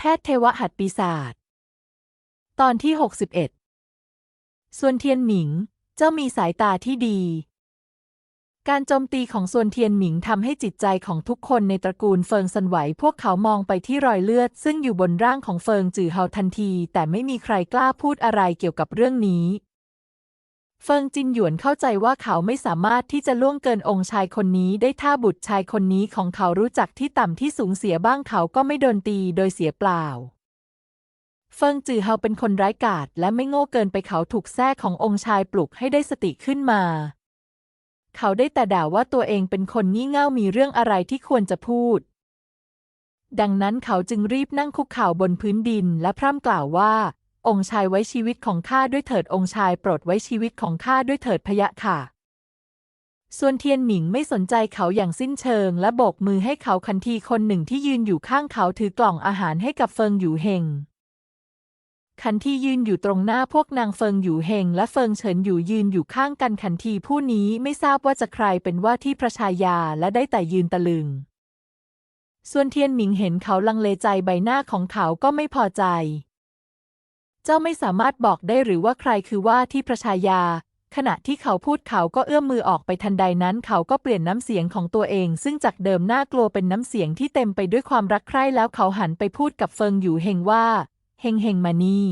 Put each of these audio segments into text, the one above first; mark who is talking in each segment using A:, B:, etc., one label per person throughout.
A: แพทย์เทวหัตปีศาจตอนที่ 61 ส่วนเทียนหมิง เจ้ามีสายตาที่ดี การโจมตีของส่วนเทียนหมิงทำให้จิตใจของทุกคนในตระกูลเฟิงสันไหว พวกเขามองไปที่รอยเลือด ซึ่งอยู่บนร่างของเฟิงจือเฮาทันที แต่ไม่มีใครกล้าพูดอะไรเกี่ยวกับเรื่องนี้ เฟิงจินหยวนเข้าใจว่าเขาไม่สามารถที่จะล่วงเกินองค์ชายคนนี้ได้ถ้าบุตรชายคนนี้ของเขารู้จักที่ต่ำที่สูงเสียบ้างเขาก็ไม่โดนตีโดยเสียเปล่า เฟิงจือเฮาเป็นคนร้ายกาจและไม่โง่เกินไปเขาถูกแท้ขององค์ชายปลุกให้ได้สติขึ้นมา เขาได้แต่ด่าว่าตัวเองเป็นคนงี่เง่ามีเรื่องอะไรที่ควรจะพูด ดังนั้นเขาจึงรีบนั่งคุกเข่าบนพื้นดินและพร่ำกล่าวว่า องค์ชายไว้ชีวิตของข้าด้วยเถิดองค์ชายโปรดไว้ชีวิตของข้าด้วยเถิดพะยะค่ะส่วนเทียนหมิงไม่สนใจเขาอย่างสิ้นเชิง และโบกมือให้เขาคันทีคนหนึ่งที่ยืนอยู่ข้างเขาถือกล่องอาหารให้กับเฟิงหยู่เฮงขันทียืนอยู่ตรงหน้าพวกนางเฟิงหยู่เฮงและเฟิงเฉินอยู่ยืนอยู่ข้างกันขันทีผู้นี้ไม่ทราบว่าจะใครเป็นว่าที่พระชายาและได้แต่ยืนตะลึง ส่วนเทียนหมิงเห็นเขาลังเลใจใบหน้าของเขาก็ไม่พอใจ เจ้าไม่สามารถบอกได้หรือว่าใครคือว่าที่พระชายา ขณะที่เขาพูดเขาก็เอื้อมมือออกไปทันใดนั้น เขาก็เปลี่ยนน้ำเสียงของตัวเอง ซึ่งจากเดิมน่ากลัวเป็นน้ำเสียงที่เต็มไปด้วยความรักใคร่แล้วเขาหันไปพูดกับเฟิงหยูเฮงว่าเฮงเฮงมานี่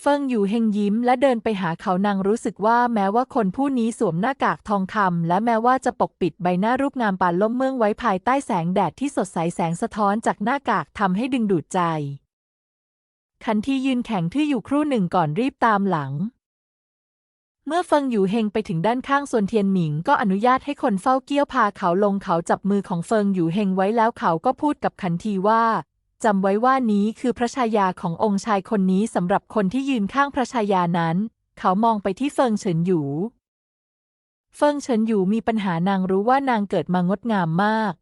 A: เฟิงอยู่เฮงยิ้มและเดินไปหาเขานางรู้สึกว่าแม้ว่าคนผู้นี้สวมหน้ากากทองคำและแม้ว่าจะปกปิดใบหน้ารูปงามปานล่มเมืองไว้ภายใต้แสงแดดที่สดใสแสงสะท้อนจากหน้ากากทำให้ดึงดูดใจ ขันทียืนแข็งทื่ออยู่ครู่หนึ่งก่อนรีบตามหลัง เมื่อเฟิงอยู่เฮงไปถึงด้านข้างส่วนเทียนหมิง ก็อนุญาตให้คนเฝ้าเกี้ยวพาเขาลงเขาจับมือของเฟิงอยู่เฮงไว้แล้วเขาก็พูดกับขันทีว่าจำไว้ว่านี้คือพระชายาขององค์ชายคนนี้สำหรับคนที่ยืนข้างพระชายานั้น เขามองไปที่เฟิงเฉินหยู เฟิงเฉินหยูมีปัญหานางรู้ว่านางเกิดมางดงามมาก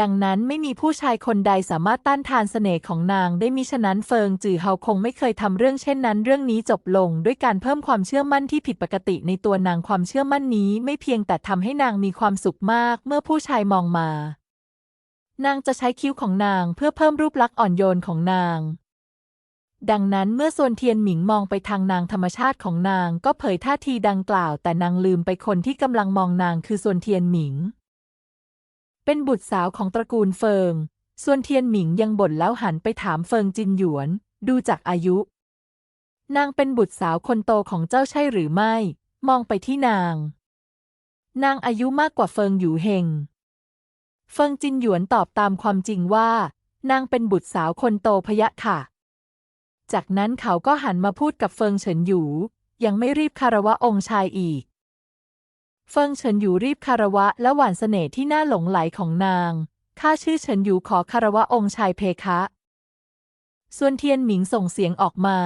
A: ดังนั้นไม่มีผู้ชายคนใดสามารถต้านทานเสน่ห์ของนางได้มิฉะนั้นเฟิงจือเฮาคงไม่เคยทำเรื่องเช่นนั้น เรื่องนี้จบลง ด้วยการเพิ่มความเชื่อมั่นที่ผิดปกติในตัวนางความเชื่อมั่นนี้ ไม่เพียงแต่ทำให้นางมีความสุขมาก เมื่อผู้ชายมองมา นางจะใช้คิ้วของนางเพื่อเพิ่มรูปลักษณ์อ่อนโยนของนาง ดังนั้นเมื่อส่วนเทียนหมิงมองไปทางนางธรรมชาติของนาง ก็เผยท่าทีดังกล่าว แต่นางลืมไปคนที่กำลังมองนางคือส่วนเทียนหมิง เป็นบุตรสาวของตระกูลเฟิง ส่วนเทียนหมิงยังบ่นแล้วหันไปถามเฟิงจินหยวน ดูจากอายุ นางเป็นบุตรสาวคนโตของเจ้าใช่หรือไม่ มองไปที่นาง นางอายุมากกว่าเฟิงหยูเฮง เฟิงจินหยวนตอบตามความจริงว่า นางเป็นบุตรสาวคนโตพะยะค่ะ จากนั้นเขาก็หันมาพูดกับเฟิงเฉินหยู ยังไม่รีบคารวะองค์ชายอีก เฟิงเฉินหยูรีบคารวะและหวานเสน่ห์ที่น่าหลงไหลของนาง ข้าชื่อเฉินหยูขอคารวะองค์ชายเพคะ ส่วนเทียนหมิงส่งเสียงออกมา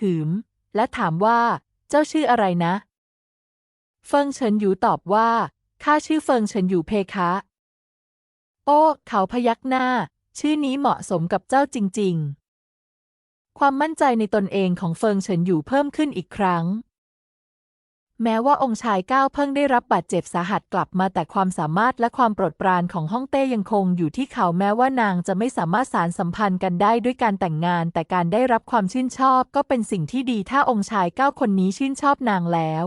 A: หืม และถามว่า เจ้าชื่ออะไรนะ เฟิงเฉินหยูตอบว่า ข้าชื่อเฟิงเฉินหยูเพคะ โอ้ เขาพยักหน้า ชื่อนี้เหมาะสมกับเจ้าจริง ๆ ความมั่นใจในตนเองของเฟิงเฉินหยูเพิ่มขึ้นอีกครั้ง แม้ว่าองค์ชายก้าวเพิ่งได้รับบาดเจ็บสาหัสกลับมาแต่ความสามารถและความโปรดปรานของฮ่องเต้ยังคงอยู่ที่เขาแม้ว่านางจะไม่สามารถสารสัมพันธ์กันได้ด้วยการแต่งงาน แต่การได้รับความชื่นชอบก็เป็นสิ่งที่ดีถ้าองค์ชายก้าวคนนี้ชื่นชอบนางแล้ว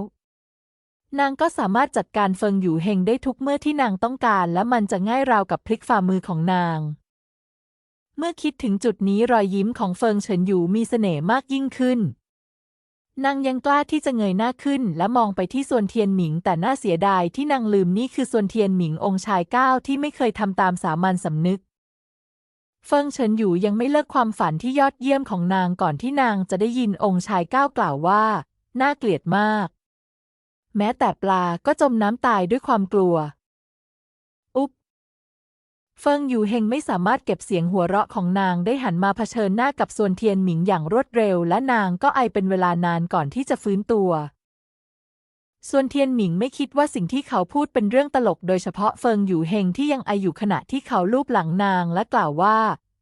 A: นางก็สามารถจัดการเฟิงหยูเฮงได้ทุกเมื่อที่นางต้องการ และมันจะง่ายราวกับพลิกฝ่ามือของนาง เมื่อคิดถึงจุดนี้รอยยิ้มของเฟิงเฉินหยูมีเสน่ห์มากยิ่งขึ้น นางยังกล้าที่จะเงยหน้าขึ้น และมองไปที่ส่วนเทียนหมิง แต่น่าเสียดายที่นางลืมนี่คือส่วนเทียนหมิงองค์ชายก้าวที่ไม่เคยทำตามสามัญสำนึก เฟิงเฉินหยูยังไม่เลิกความฝันที่ยอดเยี่ยมของนางก่อนที่นางจะได้ยินองค์ชายก้าวกล่าวว่า น่าเกลียดมาก แม้แต่ปลาก็จมน้ำตายด้วยความกลัว เฟิงอยู่เฮงไม่สามารถเก็บเสียงหัวเราะของนางได้หันมาเผชิญหน้ากับส่วนเทียนหมิงอย่างรวดเร็ว และนางก็ไอเป็นเวลานานก่อนที่จะฟื้นตัว ส่วนเทียนหมิงไม่คิดว่าสิ่งที่เขาพูดเป็นเรื่องตลก โดยเฉพาะเฟิงอยู่เฮงที่ยังไออยู่ขณะที่เขาลูบหลังนางและกล่าวว่า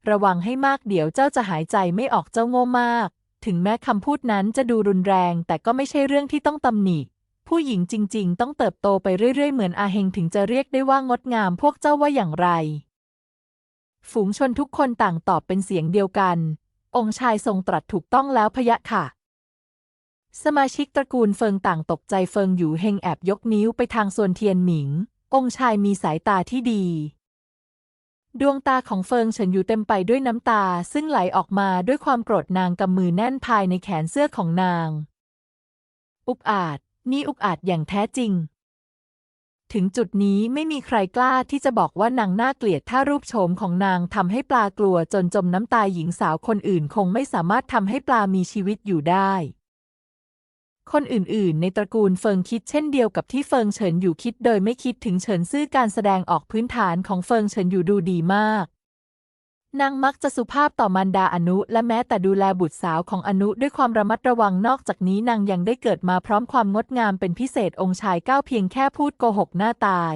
A: ระวังให้มากเดี๋ยวเจ้าจะหายใจไม่ออกเจ้าโง่มาก ถึงแม้คำพูดนั้นจะดูรุนแรง แต่ก็ไม่ใช่เรื่องที่ต้องตำหนิ ผู้หญิงจริง ๆ ต้องเติบโตไปเรื่อย ๆ เหมือนอาเฮงถึงจะเรียกได้ว่างดงามพวกเจ้าว่าอย่างไร ฝูงชนทุกคนต่างตอบเป็นเสียงเดียวกัน องค์ชายทรงตรัสถูกต้องแล้วพะยะค่ะ สมาชิกตระกูลเฟิงต่างตกใจเฟิงอยู่เฮงแอบยกนิ้วไปทางส่วนเทียนหมิง องค์ชายมีสายตาที่ดีดวงตาของเฟิงเฉินอยู่เต็มไปด้วยน้ำตา ซึ่งไหลออกมาด้วยความโกรธนางกำมือแน่นภายในแขนเสื้อของนาง อุกอาจ นี่อุกอาจอย่างแท้จริง ถึงจุดนี้ไม่มีใครกล้าที่จะบอกว่านางน่าเกลียดถ้ารูปโฉมของนางทำให้ปลากลัวจนจมน้ำตายหญิงสาวคนอื่นคงไม่สามารถทำให้ปลามีชีวิตอยู่ได้คนอื่นๆ ในตระกูลเฟิงคิดเช่นเดียวกับที่เฟิงเฉินอยู่คิดโดยไม่คิดถึงเฉินซื่อการแสดงออกพื้นฐานของเฟิงเฉินอยู่ดูดีมาก นางมักจะสุภาพต่อมารดาอนุ และแม้แต่ดูแลบุตรสาวของอนุด้วยความระมัดระวังนอกจากนี้นางยังได้เกิดมาพร้อมความงดงามเป็นพิเศษองค์ชายก้าวเพียงแค่พูดโกหกหน้าตาย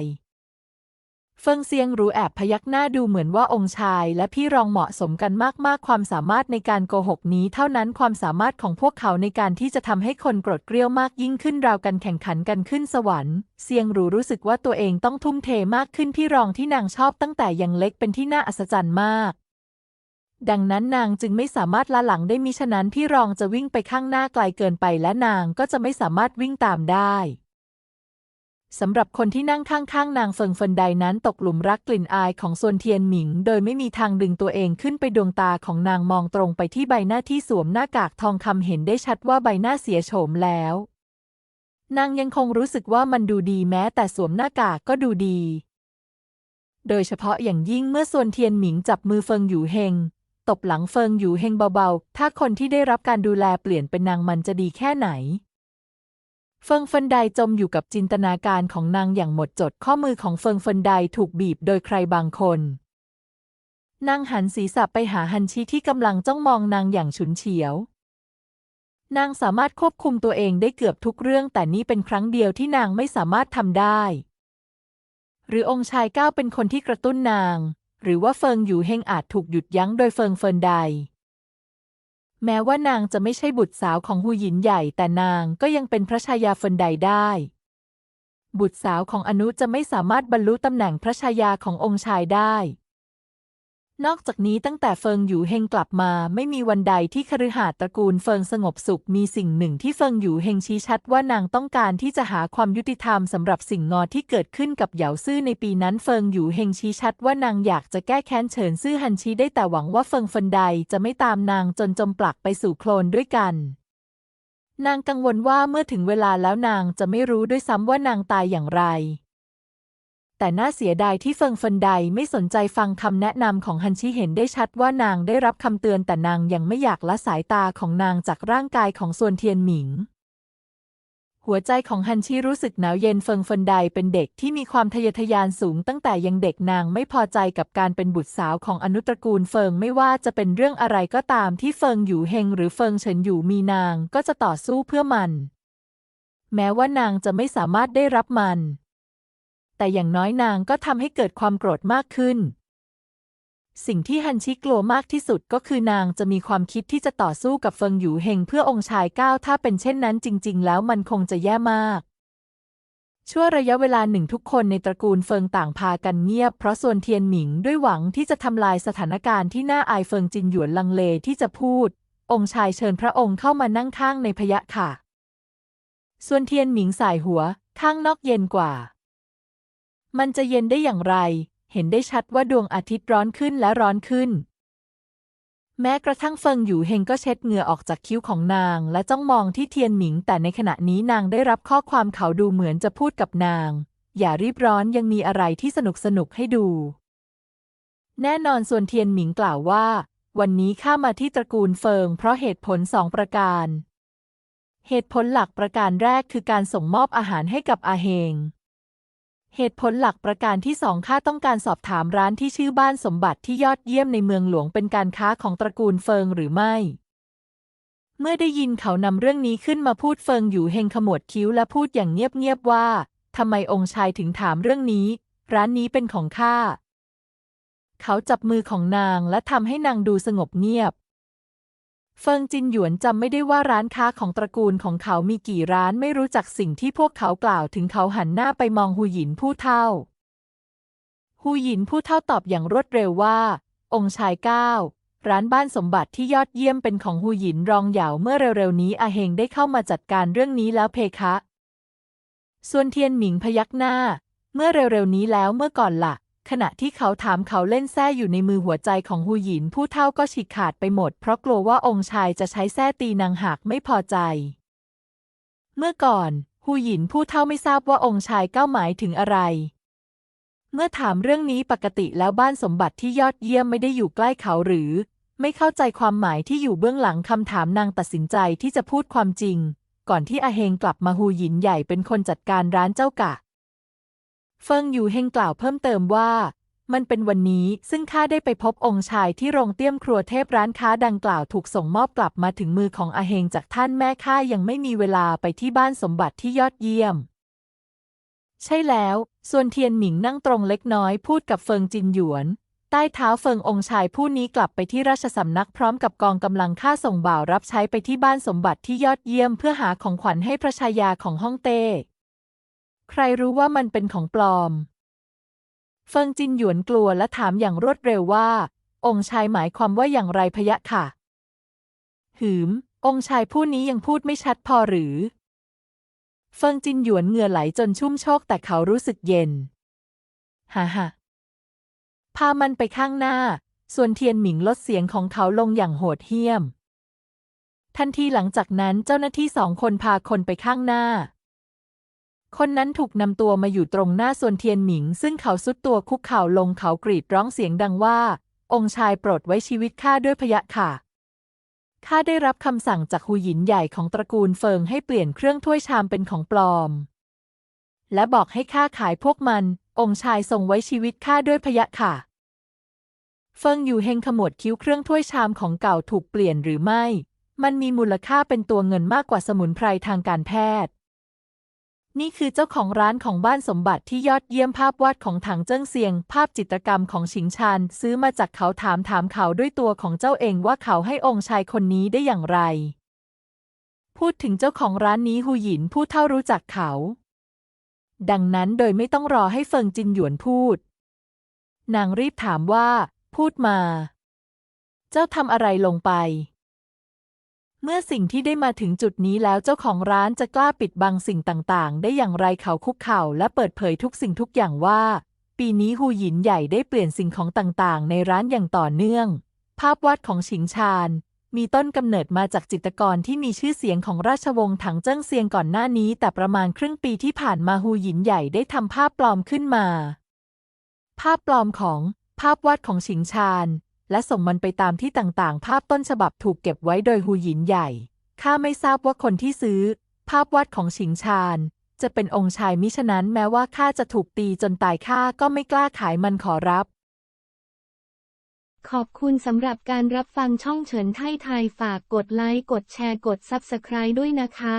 A: เฟิงเซียงรู้แอบพยักหน้าดูเหมือนว่าองค์ชาย และพี่รองเหมาะสมกันมากๆ ความสามารถในการโกหกนี้ เท่านั้นความสามารถของพวกเขาในการที่จะทำให้คนโกรธเกรี้ยวมากยิ่งขึ้นราวกันแข่งขันกันขึ้นสวรรค์ เซียงรู้รู้สึกว่าตัวเองต้องทุ่มเทมากขึ้นพี่รองที่นางชอบตั้งแต่ยังเล็กเป็นที่น่าอัศจรรย์มาก ดังนั้นนางจึงไม่สามารถละหลังได้มิฉะนั้นพี่รองจะวิ่งไปข้างหน้าไกลเกินไปและนางก็จะไม่สามารถวิ่งตามได้สำหรับคนที่นั่งข้างๆ นางเฟิงเฟินใดนั้นตกหลุมรักกลิ่นอายของซวนเทียนหมิง โดยไม่มีทางดึงตัวเองขึ้นไปดวงตาของนางมองตรงไปที่ใบหน้าที่สวมหน้ากากทองคำเห็นได้ชัดว่าใบหน้าเสียโฉมแล้ว นางยังคงรู้สึกว่ามันดูดีแม้แต่สวมหน้ากากก็ดูดี โดยเฉพาะอย่างยิ่งเมื่อซวนเทียนหมิงจับมือเฟิงอยู่เฮง ตบหลังเฟิงอยู่เฮงเบาๆ ถ้าคนที่ได้รับการดูแลเปลี่ยนเป็นนางมันจะดีแค่ไหน เฟิงเฟินไดจมอยู่กับจินตนาการของนางอย่างหมดจด ข้อมือของเฟิงเฟินไดถูกบีบโดยใครบางคน นางหันศีรษะไปหาฮันชีที่กำลังจ้องมองนางอย่างฉุนเฉียว นางสามารถควบคุมตัวเองได้เกือบทุกเรื่อง แต่นี่เป็นครั้งเดียวที่นางไม่สามารถทำได้ หรือองค์ชายก้าวเป็นคนที่กระตุ้นนาง หรือว่าเฟิงอยู่เฮงอาจถูกหยุดยั้งโดยเฟิงเฟินได แม้ว่านางจะไม่ใช่บุตรสาวของฮูหยินใหญ่แต่นางก็ยังเป็นพระชายาเฟินไดได้ บุตรสาวของอนุจะไม่สามารถบรรลุตำแหน่งพระชายาขององค์ชายได้ นอกจากนี้ตั้งแต่เฟิงอยู่เฮงกลับมาไม่มีวันใดที่คฤหาสน์ตระกูลเฟิงสงบสุขมีสิ่งหนึ่งที่เฟิงอยู่เฮงชี้ชัดว่านางต้องการที่จะหาความยุติธรรมสำหรับสิ่งงอที่เกิดขึ้นกับเหยาซื่อในปีนั้นเฟิงอยู่เฮงชี้ชัดว่านางอยากจะแก้แค้นเฉินซื่อฮันชีได้แต่หวังว่าเฟิงเฟินใดจะไม่ตามนางจนจมปลักไปสู่โคลนด้วยกันนางกังวลว่าเมื่อถึงเวลาแล้วนางจะไม่รู้ด้วยซ้ำว่านางตายอย่างไร แต่น่าเสียดายที่เฟิงเฟินไดไม่สนใจฟังคำแนะนำของฮันชิเห็นได้ชัดว่านางได้รับคำเตือนแต่นางยังไม่อยากละสายตาของนางจากร่างกายของส่วนเทียนหมิง หัวใจของฮันชิรู้สึกหนาวเย็นเฟิงเฟินไดเป็นเด็กที่มีความทะเยอทะยานสูงตั้งแต่ยังเด็กนางไม่พอใจกับการเป็นบุตรสาวของอนุตระกูลเฟิงไม่ว่าจะเป็นเรื่องอะไรก็ตามที่เฟิงอยู่เฮงหรือเฟิงเฉินอยู่มีนางก็จะต่อสู้เพื่อมัน แม้ว่านางจะไม่สามารถได้รับมัน แต่อย่างน้อยนางก็ทำให้เกิดความโกรธมากขึ้น สิ่งที่ฮันชิกลัวมากที่สุดก็คือนางจะมีความคิดที่จะต่อสู้กับเฟิงหยูเฮงเพื่อองค์ชายก้าวถ้าเป็นเช่นนั้นจริง ๆ แล้วมันคงจะแย่มากชั่วระยะเวลาหนึ่งทุกคนในตระกูลเฟิงต่างพากันเงียบเพราะส่วนเทียนหมิงด้วยหวังที่จะทำลายสถานการณ์ที่น่าอายเฟิงจินหยวนลังเลที่จะพูด องค์ชายเชิญพระองค์เข้ามานั่งข้างในพยะค่ะ ส่วนเทียนหมิงสายหัว ข้างนอกเย็นกว่า มันจะเย็นได้อย่างไร เห็นได้ชัดว่าดวงอาทิตย์ร้อนขึ้นและร้อนขึ้น แม้กระทั่งเฟิงอยู่เฮงก็เช็ดเหงื่อออกจากคิ้วของนาง และจ้องมองที่เทียนหมิง แต่ในขณะนี้นางได้รับข้อความเขาดูเหมือนจะพูดกับนาง อย่ารีบร้อนยังมีอะไรที่สนุกสนุกให้ดู แน่นอนส่วนเทียนหมิงกล่าวว่า วันนี้ข้ามาที่ตระกูลเฟิง เพราะเหตุผลสองประการ เหตุผลหลักประการแรกคือการส่งมอบอาหารให้กับอาเฮง เหตุผลหลักประการที่สองข้าต้องการสอบถามร้านที่ชื่อบ้านสมบัติที่ยอดเยี่ยมในเมืองหลวงเป็นการค้าของตระกูลเฟิงหรือไม่ เมื่อได้ยินเขานำเรื่องนี้ขึ้นมาพูดเฟิงอยู่เฮงขมวดคิ้วและพูดอย่างเงียบๆว่าทำไมองค์ชายถึงถามเรื่องนี้ ร้านนี้เป็นของข้า เขาจับมือของนางและทำให้นางดูสงบเงียบ เฟิงจินหยวนจำไม่ได้ว่าร้านค้าของตระกูลของเขามีกี่ร้านไม่รู้จักสิ่งที่พวกเขากล่าวถึงเขาหันหน้าไปมองหูหยินผู้เท่า หูหยินผู้เท่าตอบอย่างรวดเร็วว่า องค์ชายเก้าร้านบ้านสมบัติที่ยอดเยี่ยมเป็นของฮูหยินรองเหยาเมื่อเร็วๆนี้อาเฮงได้เข้ามาจัดการเรื่องนี้แล้วเพคะ ส่วนเทียนหมิงพยักหน้า เมื่อเร็วๆนี้แล้วเมื่อก่อนละ่ะ ขณะที่เขาถามเขาเล่นแส้อยู่ในมือหัวใจของฮูหยินผู้เท่าก็ฉีกขาดไปหมด เพราะกลัวว่าองค์ชายจะใช้แส้ตีนางหากไม่พอใจ เมื่อก่อนฮูหยินผู้เท่าไม่ทราบว่าองค์ชายก้าหมายถึงอะไร เมื่อถามเรื่องนี้ปกติแล้วบ้านสมบัติที่ยอดเยี่ยมไม่ได้อยู่ใกล้เขาหรือ ไม่เข้าใจความหมายที่อยู่เบื้องหลังคำถามนางตัดสินใจที่จะพูดความจริง ก่อนที่อาเฮงกลับมาฮูหยินใหญ่เป็นคนจัดการร้านเจ้ากะ เฟิงอยู่เฮงกล่าวเพิ่มเติมว่า มันเป็นวันนี้ซึ่งข้าได้ไปพบองค์ชายที่โรงเตี้ยมครัวเทพร้านค้าดังกล่าวถูกส่งมอบกลับมาถึงมือของอาเฮงจากท่านแม่ข้ายังไม่มีเวลาไปที่บ้านสมบัติที่ยอดเยี่ยม ใช่แล้ว ส่วนเทียนหมิงนั่งตรงเล็กน้อยพูดกับเฟิงจินหยวนใต้เท้าเฟิงองค์ชายผู้นี้กลับไปที่ราชสำนักพร้อมกับกองกำลังข้าส่งบ่าวรับใช้ไปที่บ้านสมบัติที่ยอดเยี่ยมเพื่อหาของขวัญให้พระชายาของฮ่องเต้ ใครรู้ว่ามันเป็นของปลอม เฟิงจินหยวนกลัวและถามอย่างรวดเร็วว่า องค์ชายหมายความว่าอย่างไรพะยะค่ะ หืม องค์ชายผู้นี้ยังพูดไม่ชัดพอหรือ เฟิงจินหยวนเหงื่อไหลจนชุ่มโชกแต่เขารู้สึกเย็น ฮ่าฮ่าพามันไปข้างหน้า ส่วนเทียนหมิงลดเสียงของเขาลงอย่างโหดเหี้ยม ทันทีหลังจากนั้นเจ้าหน้าที่สองคนพาคนไปข้างหน้า คนนั้นถูกนำตัวมาอยู่ตรงหน้าส่วนเทียนหมิง ซึ่งเขาสุดตัวคุกเข่าลงเขากรีดร้องเสียงดังว่า องค์ชายโปรดไว้ชีวิตข้าด้วยพยะค่ะ ข้าได้รับคำสั่งจากหูหยินใหญ่ของตระกูลเฟิงให้เปลี่ยนเครื่องถ้วยชามเป็นของปลอม และบอกให้ข้าขายพวกมัน องค์ชายทรงไว้ชีวิตข้าด้วยพยะค่ะ เฟิงอยู่เฮงขมวดคิ้วเครื่องถ้วยชามของเก่าถูกเปลี่ยนหรือไม่ มันมีมูลค่าเป็นตัวเงินมากกว่าสมุนไพรทางการแพทย์ นี่คือเจ้าของร้านของบ้านสมบัติที่ยอดเยี่ยมภาพวาดของถังเจิ้งเซียง ภาพจิตรกรรมของชิงชานซื้อมาจากเขาถามถามเขาด้วยตัวของเจ้าเองว่าเขาให้องค์ชายคนนี้ได้อย่างไร พูดถึงเจ้าของร้านนี้หูหยินผู้เท่ารู้จักเขา ดังนั้นโดยไม่ต้องรอให้เฟิงจินหยวนพูด นางรีบถามว่า พูดมา เจ้าทำอะไรลงไป เมื่อสิ่งที่ได้มาถึงจุดนี้แล้วเจ้าของร้านจะกล้าปิดบังสิ่งต่างๆ ได้อย่างไรเขาคุกเข่าและเปิดเผยทุกสิ่งทุกอย่างว่า ปีนี้ฮูหยินใหญ่ได้เปลี่ยนสิ่งของต่างๆ ในร้านอย่างต่อเนื่อง ภาพวาดของฉิงชานมีต้นกำเนิดมาจากจิตรกรที่มีชื่อเสียงของราชวงศ์ถังเจิ้งเซียงก่อนหน้านี้ แต่ประมาณครึ่งปีที่ผ่านมาฮูหยินใหญ่ได้ทำภาพปลอมขึ้นมา ภาพปลอมของภาพวาดของฉิงชาน และส่งมันไปตามที่ต่างๆ ภาพต้นฉบับถูกเก็บไว้โดยฮูหยินใหญ่ ข้าไม่ทราบว่าคนที่ซื้อ ภาพวาดของฉิงชานจะเป็นองค์ชายมิฉะนั้นแม้ว่าข้าจะถูกตีจนตายข้าก็ไม่กล้าขายมันขอรับ
B: ขอบคุณสำหรับการรับฟังช่องเฉินไทยไทยฝากกดไลค์ กดแชร์ กด Subscribe ด้วยนะคะ